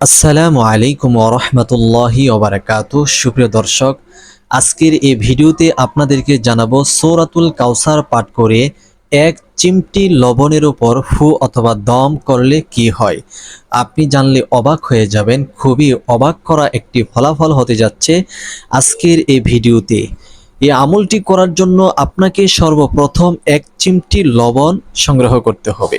আসসালামু আলাইকুম ওরহমতুল্লাহি ওবরাকাত সুপ্রিয় দর্শক, আজকের এই ভিডিওতে আপনাদেরকে জানাব সৌরাতুল কাউসার পাঠ করে এক চিমটি লবণের উপর ফু অথবা দম করলে কি হয়। আপনি জানলে অবাক হয়ে যাবেন, খুবই অবাক করা একটি ফলাফল হতে যাচ্ছে আজকের এই ভিডিওতে। এই আমলটি করার জন্য আপনাকে সর্বপ্রথম এক চিমটি লবণ সংগ্রহ করতে হবে।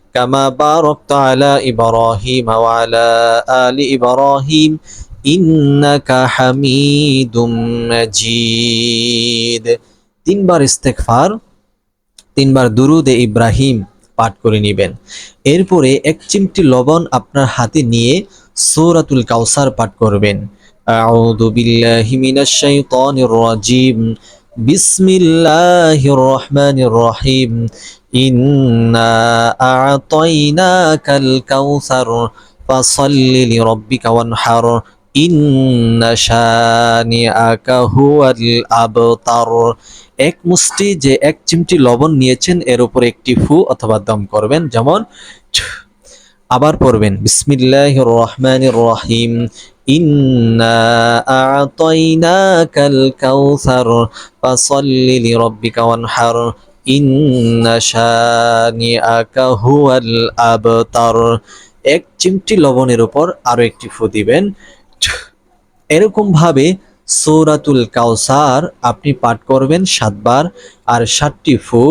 كما باركت على إبراهيم وعلى آل إبراهيم إنك حميد مجيد তিনবার ইস্তেগফার তিনবার দুরুদে ইব্রাহিম পাঠ করে নেবেন এরপরে এক চিমটি লবণ আপনার হাতে নিয়ে সূরাতুল কাউসার পাঠ করবেন আউযু বিল্লাহি মিনাশ শাইতানির রাজিম বিসমিল্লাহির রহমানির রহিম ইন্না আ'তাইনাকাল কাউসার ফাসাল্লি লিরাব্বিকা ওয়ানহার ইন্না শানিআকা হুয়াল আবতার এক মুষ্টি যে এক চিমটি লবণ নিয়েছেন, এর উপর একটি ফু অথবা দম করবেন, যেমন আবার পড়বেন বিসমিল্লাহির রহমান রহিম ইন্না আ'তাইনাকাল কাউসার, ফাসাল্লি লিরাব্বিকা ওয়ানহার। এক চিমটি লবণের উপর আরও একটি ফু দিবেন। এরকম ভাবে সৌরাতুল কাউসার আপনি পাঠ করবেন সাতবার, আর সাতটি ফু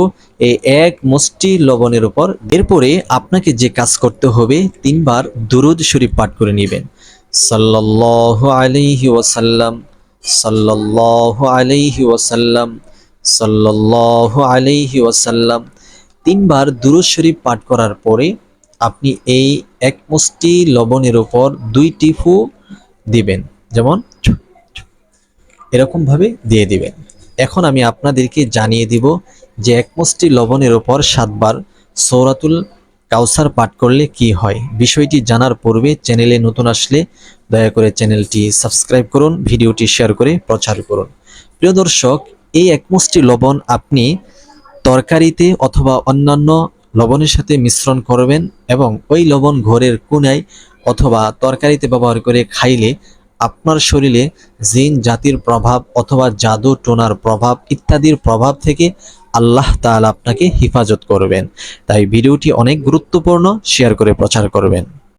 এই এক মুষ্টি লবণের উপর। এরপরে আপনাকে যে কাজ করতে হবে, তিনবার দুরুদ শরীফ পাঠ করে নেবেন। সাল্লাল্লাহু আলাইহি ওয়াসাল্লাম, সাল্লাল্লাহু আলাইহি ওয়াসাল্লাম। সাল্লাল্লাহু আলাইহি ওয়াসাল্লাম তিনবার দুরুদ শরীফ পাঠ করার পরে আপনি এই এক মুষ্টি লবণের উপর দুইটি ফু দিবেন। যেমন এরকম ভাবে দিয়ে দিবেন। এখন আমি আপনাদেরকে জানিয়ে দিব যে এক মুষ্টি লবণের উপর সাতবার সৌরাতুল কাউসার পাঠ করলে কি হয়। বিষয়টি জানার পূর্বে চ্যানেলে নতুন আসলে দয়া করে চ্যানেলটি সাবস্ক্রাইব করুন, ভিডিওটি শেয়ার করে প্রচার করুন। প্রিয় দর্শক এই এক মুষ্টি লবণ আপনি তরকারিতে অথবা অন্যান্য লবণের সাথে মিশ্রণ করবেন এবং ওই লবণ ঘরের কোনায় অথবা তরকারিতে ব্যবহার করে খাইলে আপনার শরীরে জিন জাতির প্রভাব অথবা জাদু টোনার প্রভাব ইত্যাদির প্রভাব থেকে আল্লাহ তাআলা আপনাকে হেফাজত করবেন। তাই ভিডিওটি অনেক গুরুত্বপূর্ণ, শেয়ার করে প্রচার করবেন।